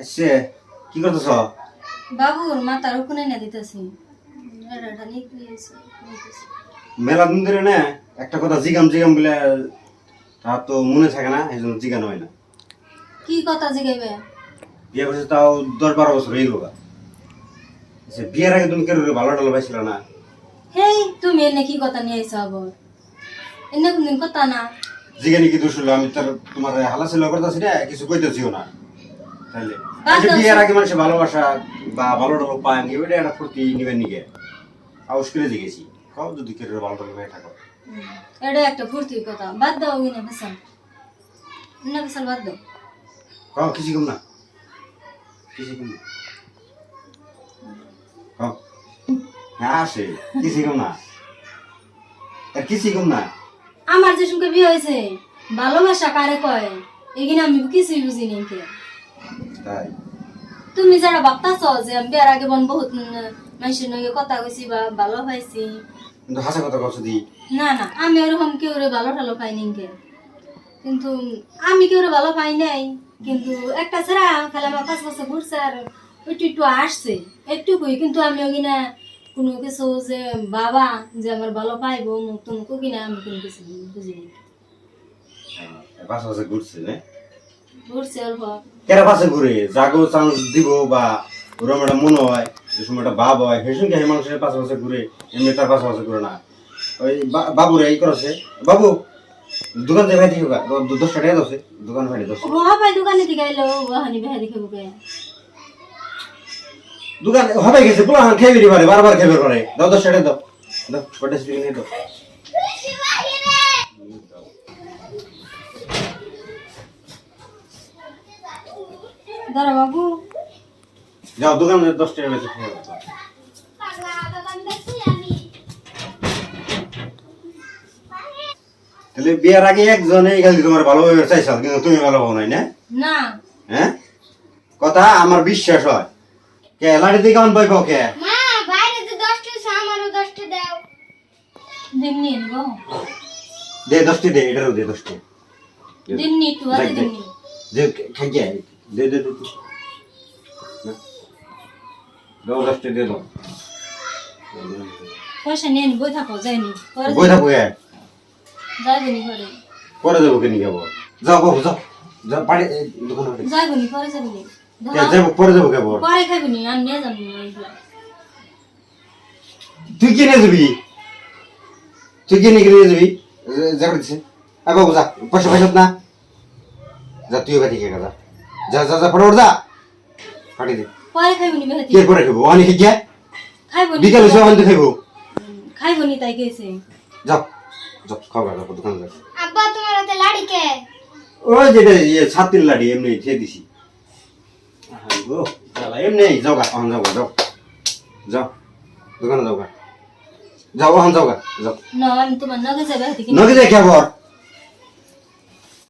আসছে কি করতেছ? বাবুর মাথার ওখানে না দিতেছি। মেলা দিন ধরে না একটা কথা জিগাম জিগাম বলে তা তো মনে থাকে না এই জন্য জিগানো হয় না। কি কথা জিগাইবে? বিয়ে করছে তাও দশ বারো বছর হয়ে গেল। আচ্ছা, বিয়ের আগে তুমি কেউ ভালো টালো পাইছিল না? হেই তুমি এনে কি কথা নিয়ে আইছো আবার? এনে কোনদিন কথা না। জিগানি কি দোষ হলো? আমি তার তোমার হালা ছিল করতেছি না কিছু কইতেছিও না। তাহলে আচ্ছা, বিয়ের আগে মানুষের ভালোবাসা বা ভালো পায় আমি ওইটা একটা ফুর্তি নিবেন আউস করে কও যদি কেউ ভালো হয়ে থাকো। এটা একটা ফুর্তির কথা। বাদ দাও বাদ দাও। কও কিছু কম না। কিছু কম না। কও আসে। কিছু কম না। আর কিছু কম না। আমার যে সঙ্গে বিয়ে হয়েছে ভালোবাসা কারে কয়? এগিনে আমি কিছুই বুঝি নি কে তাই। তুমি যারা ভাবতাছ যে আমি বিয়ার আগে বন বহুত মানুষের নগে কথা কইছি বা ভালো পাইছি। কিন্তু হাসা কথা কছ দি না না আমি ওরকম কেউ ভালো টালো পাইনি কে। কিন্তু আমি কেউ ভালো পাই নাই। কিন্তু একটা ছাড়া খালি আমার পাঁচ বছর ঘুরছে আর একটু একটু আসছে একটু কই কিন্তু আমি ওগিনা কোনো কিছু যে বাবা যে আমার ভালো পাইবো মুখ তুমি কিনা আমি কোনো কিছু বুঝি নাই। পাশে পাশে ঘুরছে না অল্প কেরা পাশে ঘুরে? জাগো চান্স দিব বা ওরম একটা মনে হয় যে সময় একটা ভাব হয় সেই সঙ্গে মানুষের পাশে পাশে ঘুরে এমনি তার পাশে পাশে ঘুরে না। ওই বাবুরে এই করছে। বাবু দোকান থেকে ভাই দেখো দশটা টাকা দশে দোকান ভাই দশ পাই দোকানে দিকে আইলো হানি দেখে দোকান হবে গেছে খেয়ে বেরিয়ে পারে বারবার খেয়ে বের পারে। দাও দশ টাকা দাও। দাও সিটি দাও। দাঁড়া বাবু। যাও দোকানে দশ টাকা বেশি খেয়ে। তাহলে বিয়ের আগে একজনে খালি তোমার ভালোভাবে চাইছাল কিন্তু তুমি ভালো হও নাই না? না। হ্যাঁ? কথা আমার বিশ্বাস হয়। কে লাড়ি দিয়ে কেমন বই পাও কে? মা বাইরে যে দশটা আছে আমারও দশটা দাও। দিন নিয়ে নিব। দে দশটি দে এটারও দে দশটি। দিন নি দিন নি যে দে দে দে। না। দাও দশটি দে দাও। পয়সা নিয়ে বই থাকো যাইনি পরে বই থাকো এ। যাইবো নি ঘরে। পরে যাব কেন যাব যাও বাবু যাও। যাও এই দোকানে বাড়ি। যাইবো নি পরে যাব নি। কে, যাব পরে যাব কেবল পরে খাইবো নি আমি নিয়ে যাব। তুই কিনে যাবি? তুই কিনে কিনে যাবি? যাবে দিছে। আ বাবু যা। পয়সা পয়সা না? যা তুই বাড়ি কে যা। যা যা যা পড়ে যা। পাঠিয়ে দে। পরে খাইবো নি বেহাতি কে করে খাব অনেক গিয়া খাইবো নি। বিকালে সব আনতে খাইবো? খাইবো নি তাই কেছে যাও যাও খাওয়া যাও দোকানে যাও আব্বা তোমার হাতে লাড়ি কে? ওই যেটা ইয়ে ছাতির লাড়ি এমনি খেয়ে দিছি। আহা গো, জ্বালা, এমনি যাও গা অহন যাও গা যাও। যাও দোকানে যাও গা। যাও অহন যাও গা যাও। না আমি তোমার নগে যাবে নগে যাই খাব